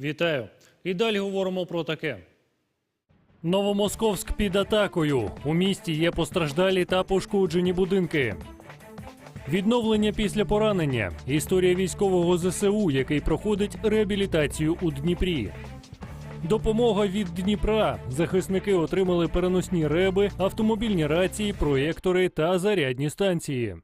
Вітаю. І далі говоримо про таке. Новомосковськ під атакою. У місті є постраждалі та пошкоджені будинки. Відновлення після поранення. Історія військового ЗСУ, який проходить реабілітацію у Дніпрі. Допомога від Дніпра. Захисники отримали переносні реби, автомобільні рації, проєктори та зарядні станції.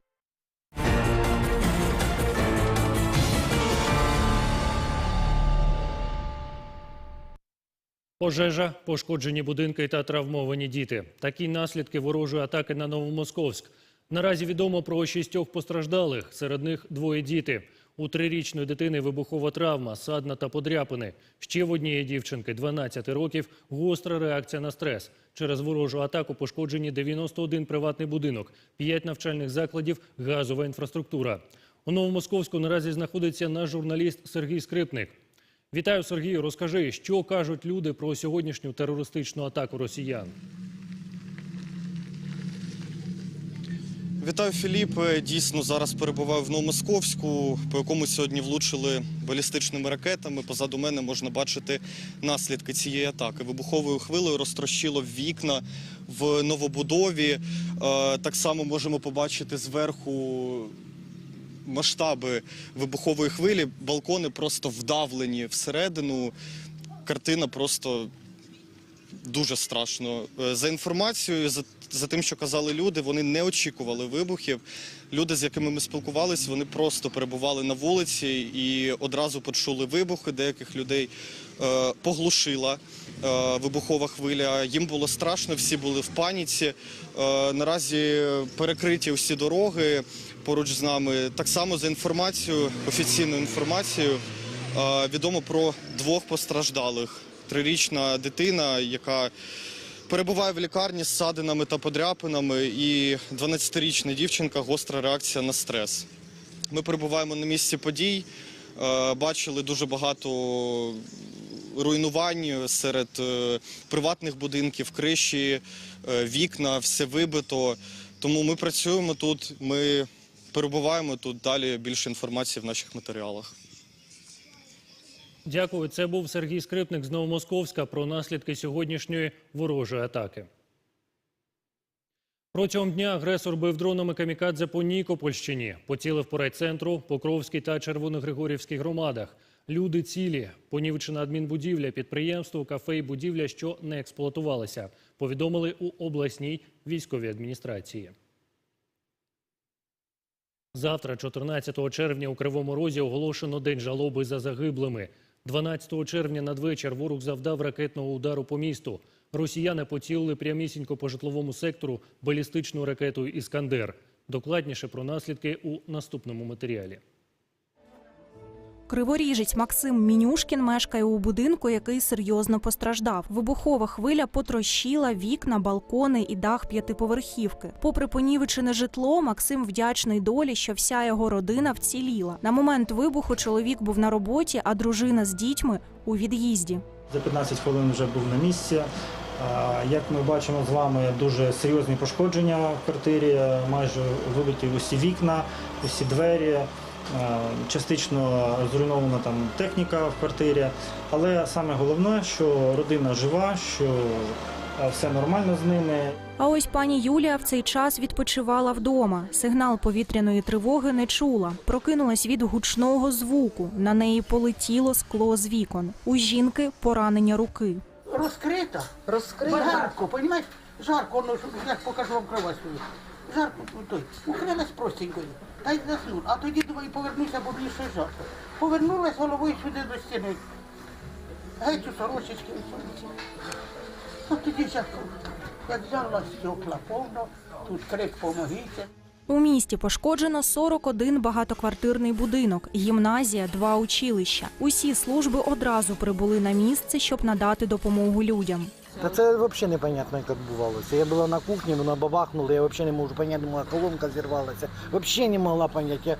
Пожежа, пошкоджені будинки та травмовані діти. Такі наслідки ворожої атаки на Новомосковськ. Наразі відомо про шістьох постраждалих. Серед них двоє діти. У трирічної дитини вибухова травма, садна та подряпини. Ще в однієї дівчинки 12 років гостра реакція на стрес. Через ворожу атаку пошкоджені 91 приватний будинок, 5 навчальних закладів, газова інфраструктура. У Новомосковську наразі знаходиться наш журналіст Сергій Скрипник. Вітаю, Сергію. Розкажи, що кажуть люди про сьогоднішню терористичну атаку росіян. Вітаю, Філіп. Е, Дійсно, зараз перебуваю в Новомосковську, по якому сьогодні влучили балістичними ракетами. Позаду мене можна бачити наслідки цієї атаки. Вибуховою хвилею розтрощило вікна в новобудові. Е, Так само можемо побачити зверху масштаби вибухової хвилі. Балкони просто вдавлені всередину. Картина просто дуже страшно. Е, За інформацією, за, за тим, що казали люди, вони не очікували вибухів. Люди, з якими ми спілкувалися, вони просто перебували на вулиці і одразу почули вибухи. Деяких людей е, поглушила е, вибухова хвиля. Їм було страшно, всі були в паніці. Е, наразі перекриті усі дороги поруч з нами. Так само за інформацією, офіційною інформацією, відомо про двох постраждалих трирічна дитина, яка перебуває в лікарні з садинами та подряпинами, і 12-річна дівчинка гостра реакція на стрес. Ми перебуваємо на місці подій, бачили дуже багато руйнувань серед е, приватних будинків, криші, е, вікна, все вибито. Тому ми працюємо тут, ми перебуваємо тут. Далі більше інформації в наших матеріалах. Дякую. Це був Сергій Скрипник з Новомосковська про наслідки сьогоднішньої ворожої атаки. Протягом дня агресор бив дронами камікадзе по Нікопольщині, поцілив по райцентру, Покровській та Червоногригорівській громадах. Люди цілі, понівечена адмінбудівля, підприємство, кафе і будівля, що не експлуатувалися, повідомили у обласній військовій адміністрації. Завтра, 14 червня, у Кривому Розі оголошено день жалоби за загиблими. 12 червня надвечір ворог завдав ракетного удару по місту. Росіяни поцілили прямісінько по житловому сектору балістичну ракетою «Іскандер». Докладніше про наслідки у наступному матеріалі. Криворіжець Максим Мінюшкін мешкає у будинку, який серйозно постраждав. Вибухова хвиля потрощила вікна, балкони і дах п'ятиповерхівки. Попри понівечене житло, Максим вдячний долі, що вся його родина вціліла. На момент вибуху чоловік був на роботі, а дружина з дітьми у від'їзді. За 15 хвилин вже був на місці. Як ми бачимо з вами, дуже серйозні пошкодження в квартирі, майже вибиті усі вікна, усі двері. А, Частично зруйнована там техніка в квартирі. Але саме головне, що родина жива, що все нормально з ними. А ось пані Юлія в цей час відпочивала вдома. Сигнал повітряної тривоги не чула. Прокинулась від гучного звуку. На неї полетіло скло з вікон. У жінки поранення руки. Розкрита. Розкрита. Жарко, понимаешь? Жарко, ну, я покажу вам кровать свою. Жарко, ну, той, укрилась простенькою. Та й засну. А тоді, думаю, повернуся, бо мені ще жарко. Повернулась головою сюди до стіни. Геть у сорочечки у сорочці. А тоді жарко. Як взяла стекла повно, тут крик помогіться. У місті пошкоджено 41 багатоквартирний будинок, гімназія, два училища. Усі служби одразу прибули на місце, щоб надати допомогу людям. Та це взагалі непонятно, як відбувалося. Я була на кухні, вона бабахнула, я взагалі не можу зрозуміти, моя колонка зірвалася. Взагалі не могла зрозуміти. Я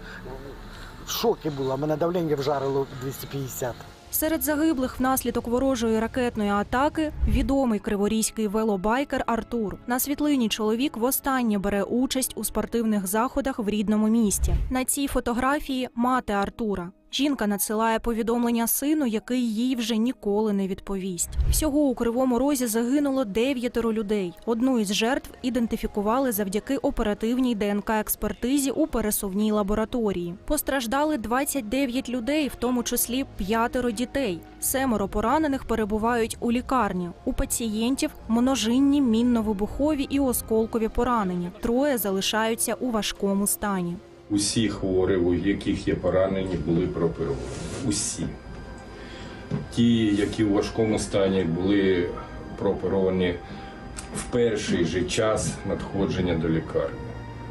в шокі була, мене давлення вжарило 250. Серед загиблих внаслідок ворожої ракетної атаки відомий криворізький велобайкер Артур. На світлині чоловік востаннє бере участь у спортивних заходах в рідному місті. На цій фотографії мати Артура. Жінка надсилає повідомлення сину, який їй вже ніколи не відповість. Всього у Кривому Розі загинуло дев'ятеро людей. Одну із жертв ідентифікували завдяки оперативній ДНК-експертизі у пересувній лабораторії. Постраждали 29 людей, в тому числі п'ятеро дітей. Семеро поранених перебувають у лікарні. У пацієнтів множинні мінно-вибухові і осколкові поранення. Троє залишаються у важкому стані. Усі хворі, у яких є поранені, були прооперовані. Усі. Ті, які у важкому стані були прооперовані в перший же час надходження до лікарні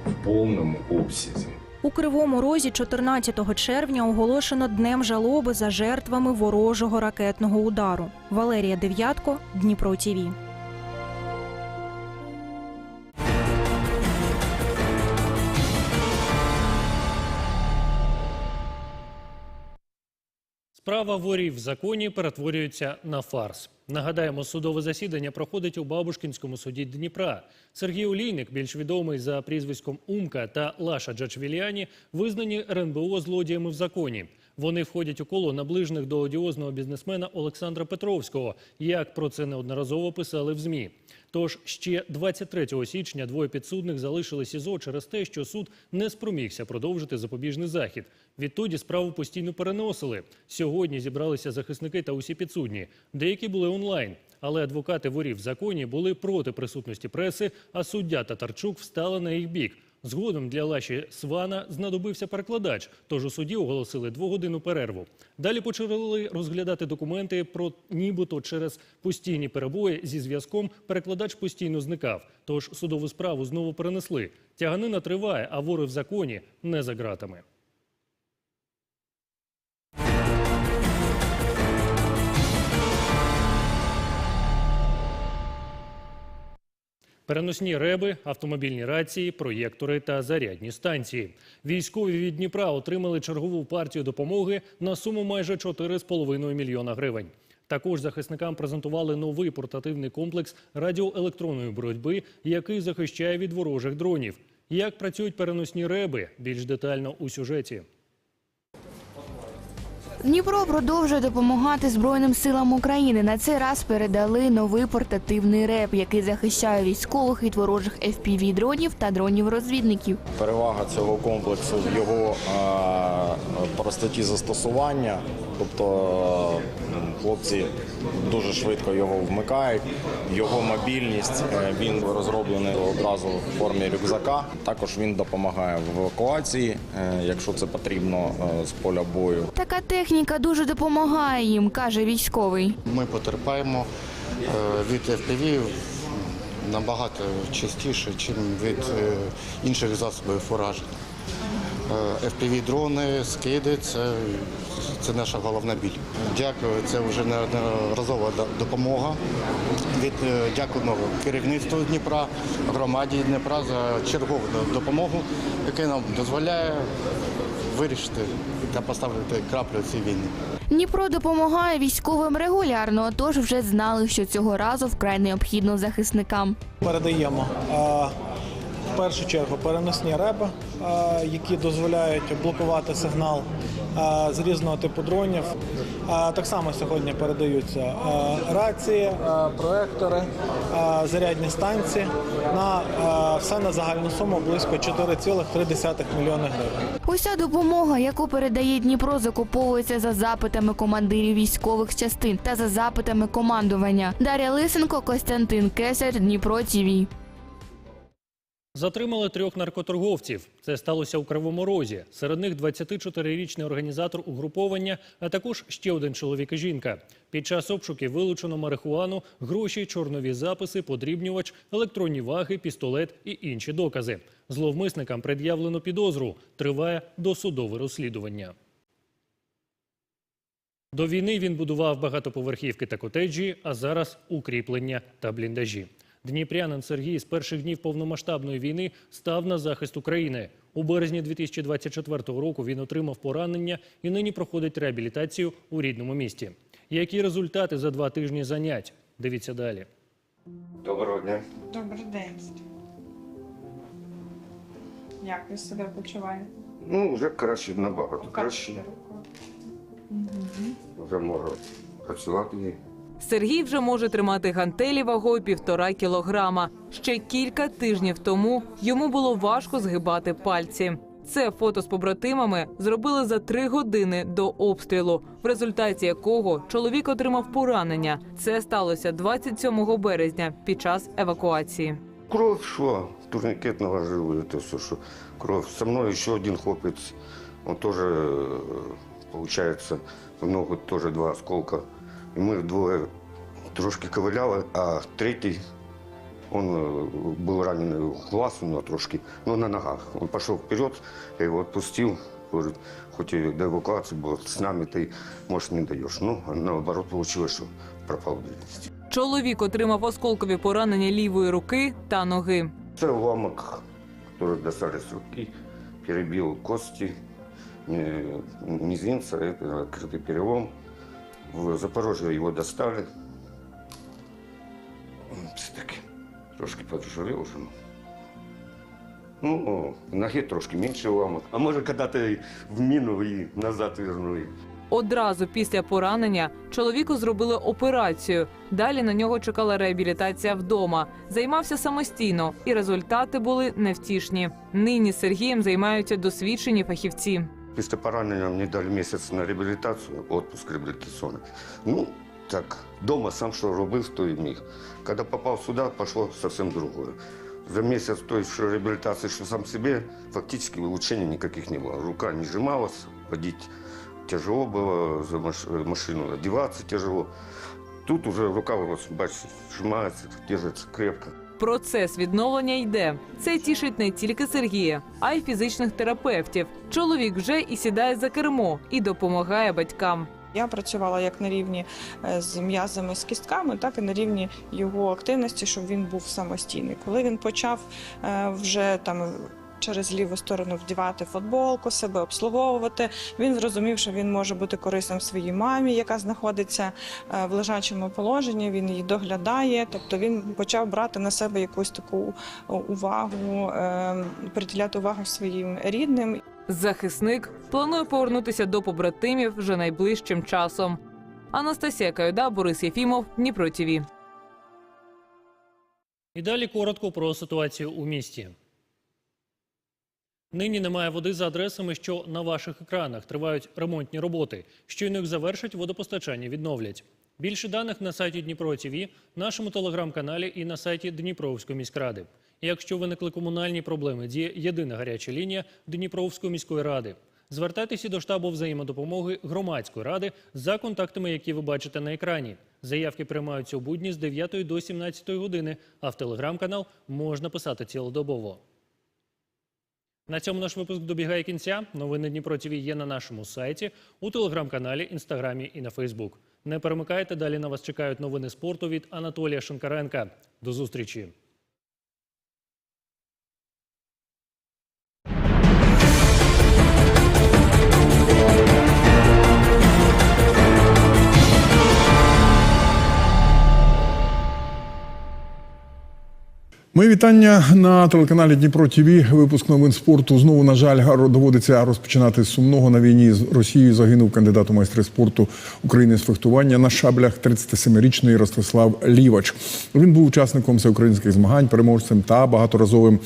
в повному обсязі. У Кривому Розі 14 червня оголошено днем жалоби за жертвами ворожого ракетного удару. Валерія Дев'ятко, Дніпро ТІВІ. Справа ворів в законі перетворюється на фарс. Нагадаємо, судове засідання проходить у Бабушкінському суді Дніпра. Сергій Олійник, більш відомий за прізвиськом Умка та Лаша Джачвіліані, визнані РНБО злодіями в законі. Вони входять у коло наближених до одіозного бізнесмена Олександра Петровського, як про це неодноразово писали в ЗМІ. Тож ще 23 січня двоє підсудних залишили СІЗО через те, що суд не спромігся продовжити запобіжний захід. Відтоді справу постійно переносили. Сьогодні зібралися захисники та усі підсудні. Деякі були онлайн. Але адвокати ворів в законі були проти присутності преси, а суддя Татарчук встала на їх бік. Згодом для Лаші Свана знадобився перекладач, тож у суді оголосили двогодинну перерву. Далі почали розглядати документи про нібито через постійні перебої зі зв'язком перекладач постійно зникав. Тож судову справу знову перенесли. Тяганина триває, а вори в законі не за ґратами. Переносні реби, автомобільні рації, проєктори та зарядні станції. Військові від Дніпра отримали чергову партію допомоги на суму майже 4,5 мільйона гривень. Також захисникам презентували новий портативний комплекс радіоелектронної боротьби, який захищає від ворожих дронів. Як працюють переносні реби? Більш детально у сюжеті. Дніпро продовжує допомагати Збройним силам України. На цей раз передали новий портативний реп, який захищає військових від ворожих fpv дронів та дронів-розвідників. Перевага цього комплексу в його простоті застосування. Тобто хлопці дуже швидко його вмикають. Його мобільність е, він розроблений одразу в формі рюкзака. Також він допомагає в евакуації, е, якщо це потрібно е, з поля бою. Така техніка дуже допомагає їм, каже військовий. Ми потерпаємо е, від FPV набагато частіше, ніж від е, інших засобів ураження. Е, FPV-дрони, скиди це, це наша головна біль. Дякую, це вже неодноразова допомога. Від, дякуємо керівництву Дніпра, громаді Дніпра за чергову допомогу, яка нам дозволяє вирішити та поставити краплю цій війні. Дніпро допомагає військовим регулярно, тож вже знали, що цього разу вкрай необхідно захисникам. передаємо в першу чергу переносні реби, які дозволяють блокувати сигнал з різного типу дронів. Так само сьогодні передаються рації, проектори, зарядні станції на все на загальну суму близько 4,3 мільйони гривень. Уся допомога, яку передає Дніпро, закуповується за запитами командирів військових частин та за запитами командування. Дар'я Лисенко, Костянтин Кесар, Дніпро ТІВІ. Затримали трьох наркоторговців. Це сталося у Кривому Розі. Серед них 24-річний організатор угруповання, а також ще один чоловік і жінка. Під час обшуків вилучено марихуану, гроші, чорнові записи, подрібнювач, електронні ваги, пістолет і інші докази. Зловмисникам пред'явлено підозру. Триває досудове розслідування. До війни він будував багатоповерхівки та котеджі, а зараз укріплення та бліндажі. Дніпрянин Сергій з перших днів повномасштабної війни став на захист України. У березні 2024 року він отримав поранення і нині проходить реабілітацію у рідному місті. Які результати за два тижні занять? Дивіться далі. Доброго дня. Добрий день. Як ви себе почуваєте? Ну, вже краще, набагато краще. Вже можу працювати. Сергій вже може тримати гантелі вагою півтора кілограма. Ще кілька тижнів тому йому було важко згибати пальці. Це фото з побратимами зробили за три години до обстрілу, в результаті якого чоловік отримав поранення. Це сталося 27 березня під час евакуації. Кров шла, турникет наложили, это все, что кровь. Со мной еще один хлопец, он тоже, э, получается, в ногу тоже два осколка. И мы двое трошки ковыляли, а третий, он э, был ранен в глаз у него трошки, но на ногах. Он пошел вперед, я его отпустил, говорит, хоть и до эвакуации было, с нами ты, может, не даешь. Ну, а наоборот, получилось, что пропал без вести. Чоловік отримав осколкові поранення лівої руки та ноги. Это уламок, который достали с руки, перебил кости, э, мизинца, это открытый перелом. В Запорожье его достали. Все-таки трошки поджурил уже. Ну, в ноге трошки меньше уламок. А может, когда-то и в мину и назад вернули. Одразу після поранення чоловіку зробили операцію. Далі на нього чекала реабілітація вдома. Займався самостійно, і результати були невтішні. Нині Сергієм займаються досвідчені фахівці. Після поранення мені дали місяць на реабілітацію, відпуск реабілітаційний. Ну, так, дома сам що робив, то і міг. Коли попав сюди, пішло зовсім другое. За місяць той, що реабілітації, що сам себе, фактично улучшений ніяких не було. Рука не сжималась, ходити тяжело було, за маш- машину одягатися тяжело. Тут уже рука, бачите, сжимається, держиться крепко. Процес відновлення йде. Це тішить не тільки Сергія, а й фізичних терапевтів. Чоловік вже і сідає за кермо і допомагає батькам. Я працювала як на рівні е, з м'язами з кістками, так і на рівні його активності, щоб він був самостійний. Коли він почав е, вже там. Через ліву сторону вдівати футболку, себе обслуговувати. Він зрозумів, що він може бути корисним своїй мамі, яка знаходиться е, в лежачому положенні. Він її доглядає. Тобто він почав брати на себе якусь таку е, увагу, е, приділяти увагу своїм рідним. Захисник планує повернутися до побратимів вже найближчим часом. Анастасія Кайда, Борис Єфімов, Дніпро ТІВІ. І далі коротко про ситуацію у місті. Нині немає води за адресами, що на ваших екранах тривають ремонтні роботи. Щойно їх завершать, водопостачання відновлять. Більше даних на сайті Дніпро ТІВІ, нашому телеграм-каналі і на сайті Дніпровської міськради. Якщо виникли комунальні проблеми, діє єдина гаряча лінія Дніпровської міської ради. Звертайтеся до штабу взаємодопомоги громадської ради за контактами, які ви бачите на екрані. Заявки приймаються у будні з 9 до 17 години, а в телеграм-канал можна писати цілодобово. На цьому наш випуск добігає кінця. Новини Дніпро ТВ є на нашому сайті, у телеграм-каналі, інстаграмі і на Фейсбук. Не перемикайте, далі на вас чекають новини спорту від Анатолія Шинкаренка. До зустрічі! Мої вітання на телеканалі Дніпро ТВ. Випуск новин спорту. Знову, на жаль, доводиться розпочинати з сумного на війні з Росією. Загинув кандидат у майстри спорту України з фехтування на шаблях 37-річний Ростислав Лівач. Він був учасником всеукраїнських змагань, переможцем та багаторазовим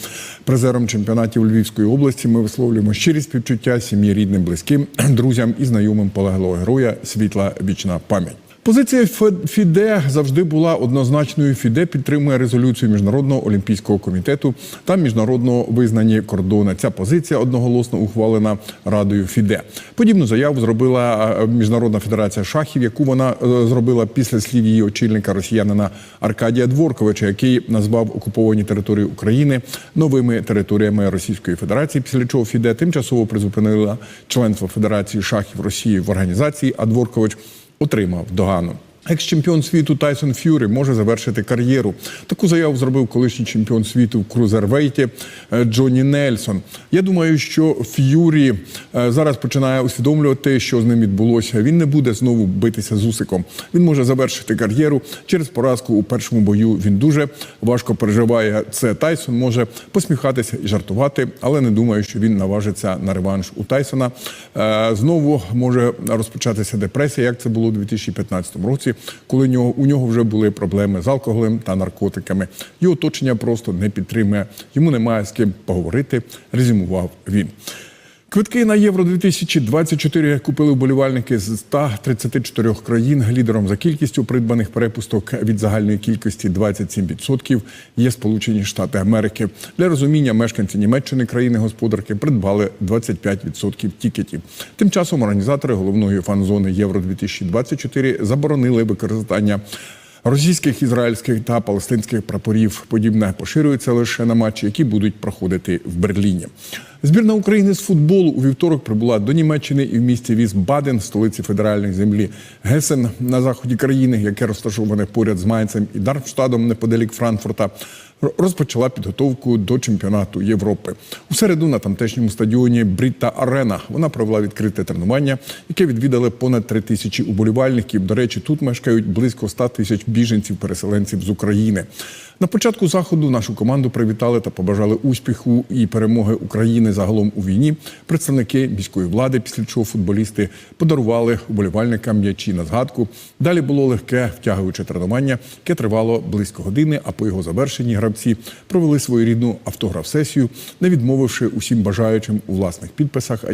призером чемпіонатів Львівської області. Ми висловлюємо щирі співчуття сім'ї рідним, близьким, друзям і знайомим полеглого героя. Світла вічна пам'ять. Позиція ФІДЕ завжди була однозначною. ФІДЕ підтримує резолюцію Міжнародного олімпійського комітету та міжнародно визнані кордони. Ця позиція одноголосно ухвалена Радою ФІДЕ. Подібну заяву зробила е, Міжнародна федерація шахів, яку вона е, зробила після слів її очільника росіянина Аркадія Дворковича, який назвав окуповані території України новими територіями Російської Федерації. Після чого ФІДЕ тимчасово призупинила членство Федерації шахів Росії в організації, а Дворкович отримав догану. Екс-чемпіон світу Тайсон Ф'юрі може завершити кар'єру. Таку заяву зробив колишній чемпіон світу в крузервейті е, Джонні Нельсон. Я думаю, що Ф'юрі е, зараз починає усвідомлювати, що з ним відбулося. Він не буде знову битися з Усиком. Він може завершити кар'єру через поразку у першому бою. Він дуже важко переживає це. Тайсон може посміхатися і жартувати, але не думаю, що він наважиться на реванш у Тайсона. Е, Знову може розпочатися депресія, як це було у 2015 році, коли нього, у нього вже були проблеми з алкоголем та наркотиками. Його оточення просто не підтримує. Йому немає з ким поговорити. Резюмував він. Квитки на Євро 2024 купили вболівальники з 134 країн. Лідером за кількістю придбаних перепусток від загальної кількості 27% є Сполучені Штати Америки. Для розуміння мешканці Німеччини країни-господарки придбали 25% тікетів. Тим часом організатори головної фан-зони Євро 2024 заборонили використання російських, ізраїльських та палестинських прапорів. Подібне поширюється лише на матчі, які будуть проходити в Берліні. Збірна України з футболу у вівторок прибула до Німеччини і в місті Вісбаден, столиці федеральної землі Гесен на заході країни, яке розташоване поряд з Майнцем і Дармштадом неподалік Франкфурта. Розпочала підготовку до чемпіонату Європи у середу на тамтешньому стадіоні Бріта Арена. Вона провела відкрите тренування, яке відвідали понад три тисячі уболівальників. До речі, тут мешкають близько 100 тисяч біженців-переселенців з України. На початку заходу нашу команду привітали та побажали успіху і перемоги України загалом у війні. Представники міської влади, після чого футболісти подарували уболівальникам м'ячі на згадку. Далі було легке втягуюче тренування, яке тривало близько години. А по його завершенні гравці провели своєрідну автограф-сесію, не відмовивши усім бажаючим у власних підписах.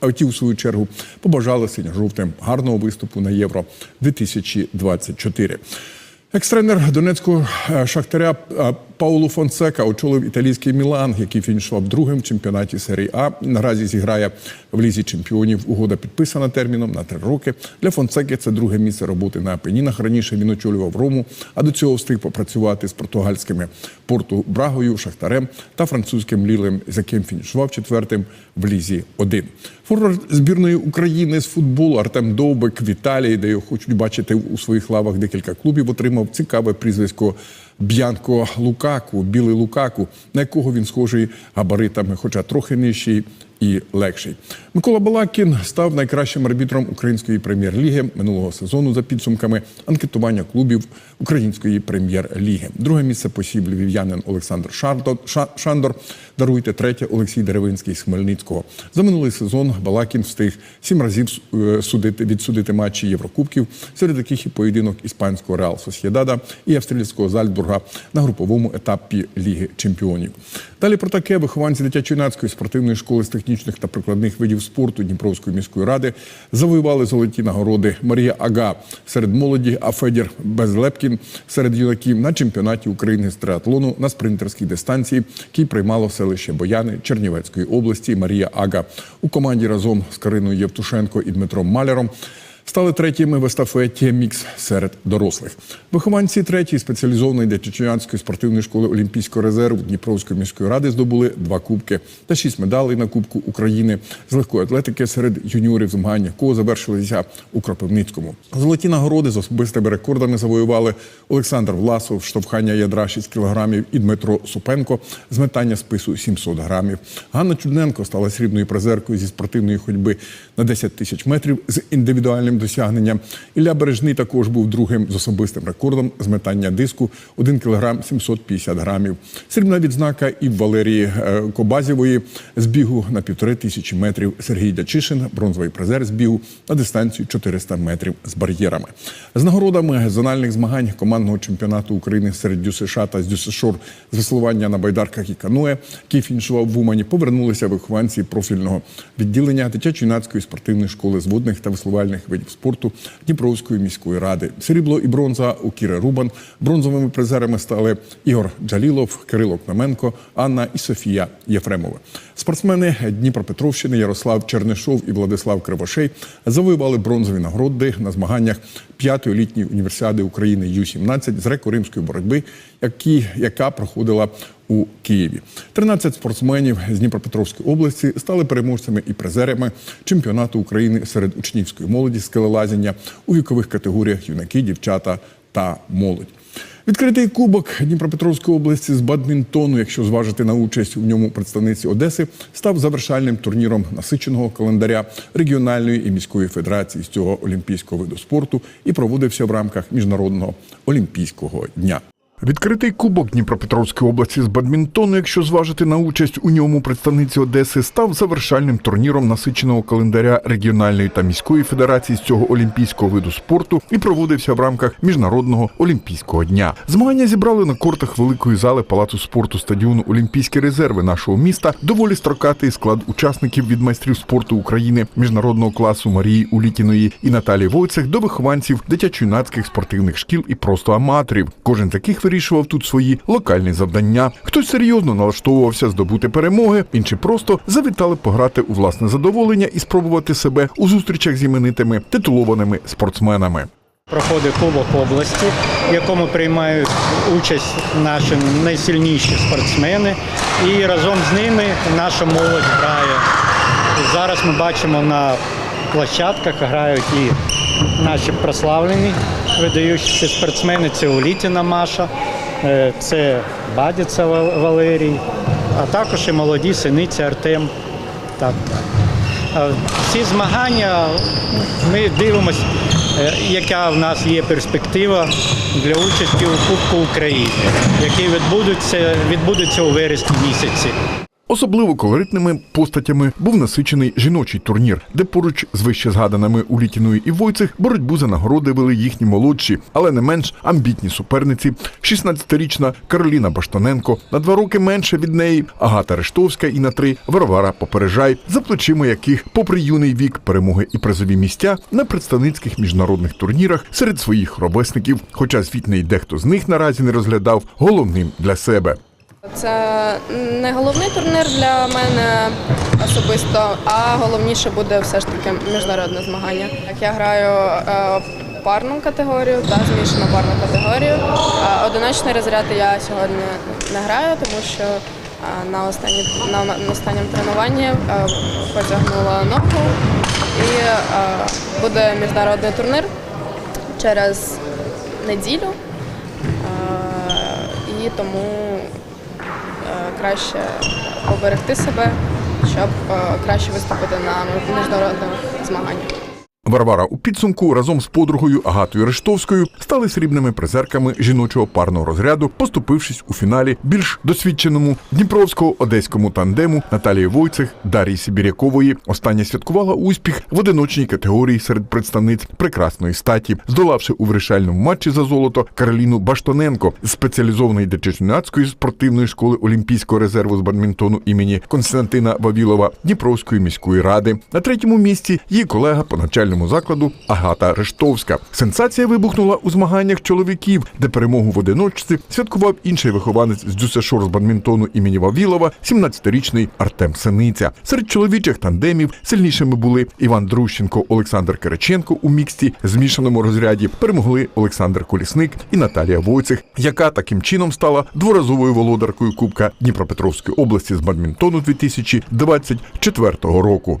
А ті, у свою чергу, побажали синьо-жовтим гарного виступу на євро 2024 Екс-тренер донецького е, шахтаря Паулу Фонсека очолив італійський Мілан, який фінішував другим в чемпіонаті серії А. Наразі зіграє в лізі чемпіонів. Угода підписана терміном на три роки. Для Фонсеки це друге місце роботи на Апенінах. Раніше він очолював Рому, а до цього встиг попрацювати з португальськими Порту Брагою, Шахтарем та французьким Лілем, з яким фінішував четвертим в лізі 1 Форвард збірної України з футболу Артем Довбик в Італії, де його хочуть бачити у своїх лавах декілька клубів, отримав цікаве прізвисько Б'янко Лукаку, білий Лукаку, на якого він схожий габаритами, хоча трохи нижчий і легший. Микола Балакін став найкращим арбітром української прем'єр-ліги минулого сезону за підсумками анкетування клубів української прем'єр-ліги. Друге місце посів львів'янин Олександр Шардо- Ша- Шандор. Даруйте третє Олексій Деревинський з Хмельницького. За минулий сезон Балакін встиг сім разів е, судити відсудити матчі Єврокубків, серед яких і поєдинок іспанського Реал Сосєдада і австрійського Зальцбурга на груповому етапі Ліги Чемпіонів. Далі про таке вихованці дитячо-юнацької спортивної школи з технічних та прикладних видів спорту Дніпровської міської ради завоювали золоті нагороди Марія Ага серед молоді, а Федір Безлепкін серед юнаків на чемпіонаті України з триатлону на спринтерській дистанції, який приймало селище Бояни Чернівецької області Марія Ага у команді разом з Кариною Євтушенко і Дмитром Маляром. Стали третіми в естафеті мікс серед дорослих. Вихованці третьої спеціалізованої дитячо-юнацької спортивної школи Олімпійського резерву Дніпровської міської ради здобули два кубки та шість медалей на Кубку України з легкої атлетики серед юніорів, змагання якого завершилися у Кропивницькому. Золоті нагороди з особистими рекордами завоювали Олександр Власов, штовхання ядра 6 кілограмів і Дмитро Супенко з метання спису 700 грамів. Ганна Чудненко стала срібною призеркою зі спортивної ходьби на 10 тисяч метрів з індивідуальним досягненням. Ілля Бережний також був другим з особистим рекордом з метання диску 1 кілограм 750 грамів. Срібна відзнака і в Валерії е, Кобазєвої з бігу на півтори тисячі метрів. Сергій Дячишин, бронзовий призер з бігу на дистанцію 400 метрів з бар'єрами. З нагородами зональних змагань командного чемпіонату України серед ДЮСШ та з ДЮСШОР з веслування на байдарках і каное, який фінішував в Умані, повернулися вихованці профільного відділення дитячо-юнацької спортивної школи з водних та веслувальних видів спорту Дніпровської міської ради. Срібло і бронза у Кіри Рубан. Бронзовими призерами стали Ігор Джалілов, Кирило Кнеменко, Анна і Софія Єфремова. Спортсмени Дніпропетровщини Ярослав Чернишов і Владислав Кривошей завоювали бронзові нагороди на змаганнях п'ятої літньої універсіади України Ю-17 з греко-римської боротьби, які, яка проходила у Києві. 13 спортсменів з Дніпропетровської області стали переможцями і призерами чемпіонату України серед учнівської молоді скелелазіння у вікових категоріях юнаки, дівчата та молодь. Відкритий кубок Дніпропетровської області з бадмінтону, якщо зважити на участь у ньому представниці Одеси, став завершальним турніром насиченого календаря регіональної і міської федерації з цього олімпійського виду спорту і проводився в рамках міжнародного олімпійського дня. Відкритий кубок Дніпропетровської області з бадмінтону, якщо зважити на участь у ньому представниці Одеси, став завершальним турніром насиченого календаря регіональної та міської федерації з цього олімпійського виду спорту і проводився в рамках міжнародного олімпійського дня. Змагання зібрали на кортах великої зали палацу спорту стадіону Олімпійські резерви нашого міста. Доволі строкатий склад учасників від майстрів спорту України міжнародного класу Марії Улітіної і Наталії Войцех до вихованців дитячо-юнацьких спортивних шкіл і просто аматорів. Кожен з яких вирішував тут свої локальні завдання. Хтось серйозно налаштовувався здобути перемоги, інші просто завітали пограти у власне задоволення і спробувати себе у зустрічах з іменитими титулованими спортсменами. Проходить Кубок області, в якому приймають участь наші найсильніші спортсмени, і разом з ними наша молодь грає. Зараз ми бачимо на площадках грають і наші прославлені видаючіся спортсмени. Це Улітіна Маша, е, це Бадіця Валерій, а також і молоді синиці Артем. Так. Ці змагання ми дивимося, е, яка в нас є перспектива для участі у Кубку України, який відбудеться, відбудеться у вересні місяці. Особливо колоритними постатями був насичений жіночий турнір, де поруч з вище згаданими Улітіною і Войцех боротьбу за нагороди вели їхні молодші, але не менш амбітні суперниці. 16-річна Кароліна Баштаненко, на два роки менше від неї Агата Рештовська і на три Варвара Попережай, за плечима яких, попри юний вік, перемоги і призові місця на представницьких міжнародних турнірах серед своїх ровесників, хоча звітний дехто з них наразі не розглядав головним для себе. Це не головний турнір для мене особисто, а головніше буде все ж таки міжнародне змагання. Я граю е, парну категорію та змішану парну категорію. А Одиночний розряд я сьогодні не граю, тому що е, на останні на, останньому тренуванні е, потягнула ногу і е, буде міжнародний турнір через неділю. Е, І тому е, краще поберегти себе, щоб е, краще виступити на міжнародних змаганнях. Варвара у підсумку разом з подругою Агатою Рештовською стали срібними призерками жіночого парного розряду, поступившись у фіналі більш досвідченому дніпровсько-одеському тандему Наталії Войцех Дарії Сибірякової. Остання святкувала успіх в одиночній категорії серед представниць прекрасної статі, здолавши у вирішальному матчі за золото Кароліну Баштоненко з спеціалізованої дитячо-юнацької спортивної школи Олімпійського резерву з бадмінтону імені Константина Вавілова Дніпровської міської ради. На третьому місці її колега по навчальному закладу Агата Рештовська. Сенсація вибухнула у змаганнях чоловіків, де перемогу в одиночці святкував інший вихованець з Дюсешор з бадмінтону імені Вавілова, 17-річний Артем Синиця. Серед чоловічих тандемів сильнішими були Іван Друщенко, Олександр Кириченко у міксті змішаному розряді. Перемогли Олександр Колісник і Наталія Войцех, яка таким чином стала дворазовою володаркою Кубка Дніпропетровської області з бадмінтону 2024 року.